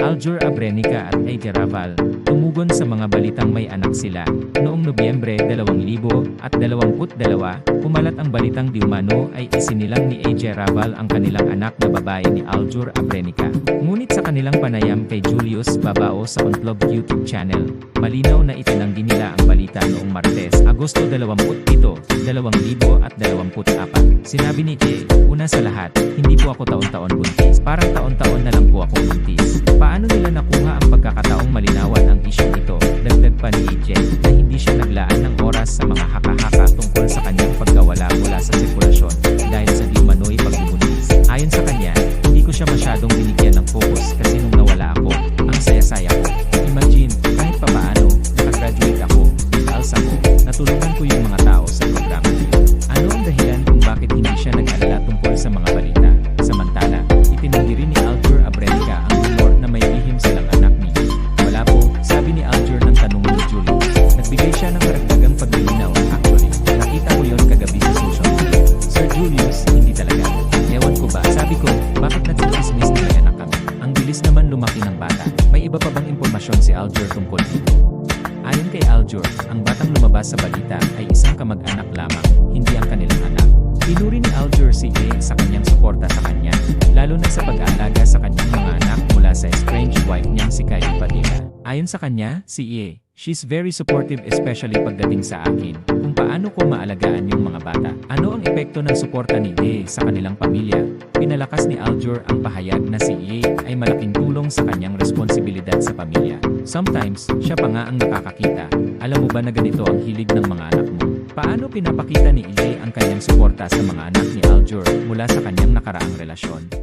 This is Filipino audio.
Aljur Abrenica at AJ Raval, tumugon sa mga balitang may anak sila. Noong Nobyembre 2022, kumalat ang balitang di umano ay isinilang ni AJ Raval ang kanilang anak na babae ni Aljur Abrenica. Ngunit sa kanilang panayam kay Julius Babao sa Ontlog YouTube channel, malinaw na itinanggi nila ang balita noong Martes, Agosto 27, 2024. Sinabi ni Jay, una sa lahat, hindi po ako taon-taon buntis. Parang taon-taon na lang po ako buntis. Malinawan ang isyong ito? Dagdag pa ni AJ na hindi siya naglaan ng oras sa mga haka-haka tungkol sa kanyang pagkawala mula sa sirkulasyon dahil sa di pagbubuntis. Ayon sa kanya, hindi ko siya masyadong binigyan ng focus kasi nung nawala ako, ang saya-saya ko. Imagine, kahit papaano, nakagraduate ako, ALS ako, natulungan ko yung mga sabi ni Aljur ng tanong ni Julie. Nagbigay siya ng karagdagang paglilinaw. Actually, nakita ko yon kagabi sa social media. Sir Julius, hindi talaga. Ewan ko ba, sabi ko, bakit nagsisismis na may anak kami? Ang bilis naman lumaki ng bata. May iba pa bang impormasyon si Aljur tungkol dito? Ayon kay Aljur, ang batang lumabas sa balita ay isang kamag-anak lamang, hindi ang kanilang anak. Pinuri ni Aljur si A sa kanyang suporta sa kanya, lalo na sa pag-aalaga Ayon sa kanya, si A, she's very supportive especially pagdating sa akin, kung paano ko maalagaan yung mga bata. Ano ang epekto ng suporta ni A sa kanilang pamilya? Pinalakas ni Aljur ang pahayag na si A ay malaking tulong sa kanyang responsibilidad sa pamilya. Sometimes, siya pa nga ang nakakakita. Alam mo ba na ganito ang hilig ng mga anak mo? Paano pinapakita ni Ilay ang kanyang suporta sa mga anak ni Aljur mula sa kanyang nakaraang relasyon?